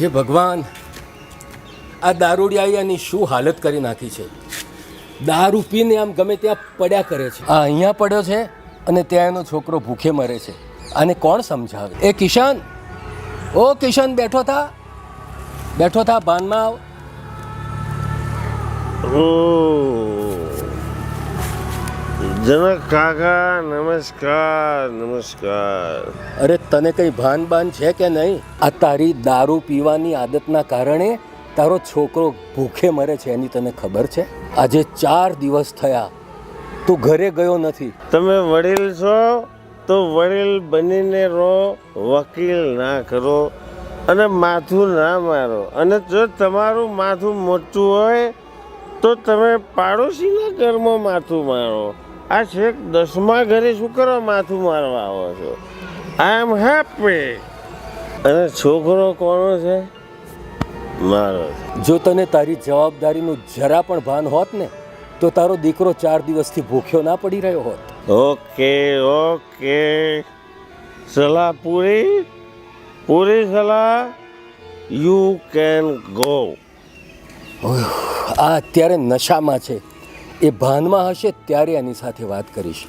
હે ભગવાન આ દારૂડિયાની શું હાલત કરી નાખી છે? દારૂ પીને આમ ગમે ત્યાં પડ્યા કરે છે. આ અહીંયા પડ્યો છે અને ત્યાં એનો છોકરો ભૂખે મરે છે. આને કોણ સમજાવે? એ કિશન! ઓ કિશન બેઠો થા. બેઠો થા ભાનમાં આવ. જનક કાકા નમસ્કાર નમસ્કાર. અરે તને કંઈ ભાન બાન છે કે નહીં? આ તારી દારૂ પીવાની આદતના કારણે તારો છોકરો ભૂખે મરે છે એની તને ખબર છે? આજે ચાર દિવસ થયા. તું ઘરે ગયો નથી. તમે વડીલ છો તો વડીલ બનીને રહો વકીલ ના કરો અને માથું ના મારો. અને જો તમારું માથું મોટું હોય તો તમે પાડોશીના ઘરમાં માથું મારો. આ છેક દસમા ઘરે શું કરવા માથું મારવા આવો છો? આઈ એમ હેપી અને છોકરો કોનો છે? મારો જો તને તારી જવાબદારીનું જરા પણ ભાન હોત ને તો તારો દીકરો ચાર દિવસથી ભૂખ્યો ના પડી રહ્યો હોત. Okay okay. સલાહ પૂરી? પૂરી સલાહ? યુ કેન ગો આ અત્યારે નશામાં છે. એ ભાનમાં હશે ત્યારે એની સાથે વાત કરીશ.